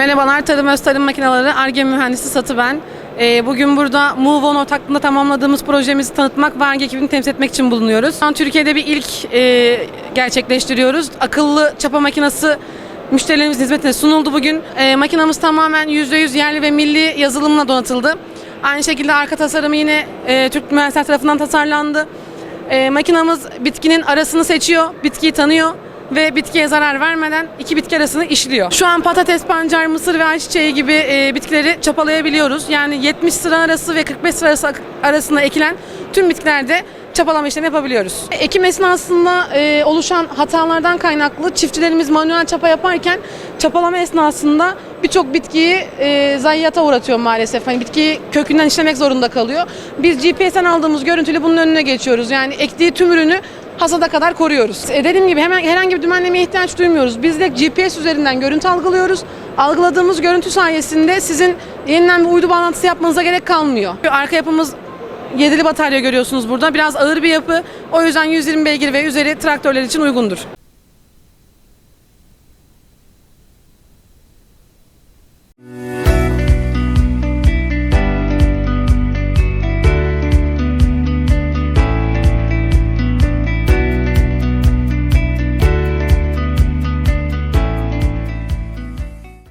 Merhabalar, Tarım Öz Tarım Makineleri Arge Mühendisi Satı ben. Ee, bugün burada Move On ortaklığında tamamladığımız projemizi tanıtmak ve Arge ekibini temsil etmek için bulunuyoruz. Şu an Türkiye'de bir ilk e, gerçekleştiriyoruz. Akıllı çapa makinesi müşterilerimizin hizmetine sunuldu bugün. E, makinamız tamamen %100 yerli ve milli yazılımla donatıldı. Aynı şekilde arka tasarımı yine e, Türk mühendisler tarafından tasarlandı. Makinamız bitkinin arasını seçiyor, bitkiyi tanıyor ve bitkiye zarar vermeden iki bitki arasını işliyor. Şu an patates, pancar, mısır ve ayçiçeği gibi e, bitkileri çapalayabiliyoruz. Yani 70 sıra arası ve 45 sıra arası arasında ekilen tüm bitkilerde çapalama işlemi yapabiliyoruz. Ekim esnasında e, oluşan hatalardan kaynaklı çiftçilerimiz manuel çapa yaparken çapalama esnasında birçok bitkiyi e, zayiata uğratıyor maalesef. Hani bitkiyi kökünden işlemek zorunda kalıyor. Biz GPS'ten aldığımız görüntüyle bunun önüne geçiyoruz. Yani ektiği tüm ürünü hasada kadar koruyoruz. E, dediğim gibi hemen herhangi bir dümenlemeye ihtiyaç duymuyoruz. Biz de GPS üzerinden görüntü algılıyoruz. Algıladığımız görüntü sayesinde sizin yeniden bir uydu bağlantısı yapmanıza gerek kalmıyor. Arka yapımız Yedili batarya görüyorsunuz burada. Biraz ağır bir yapı. O yüzden 120 beygir ve üzeri traktörler için uygundur.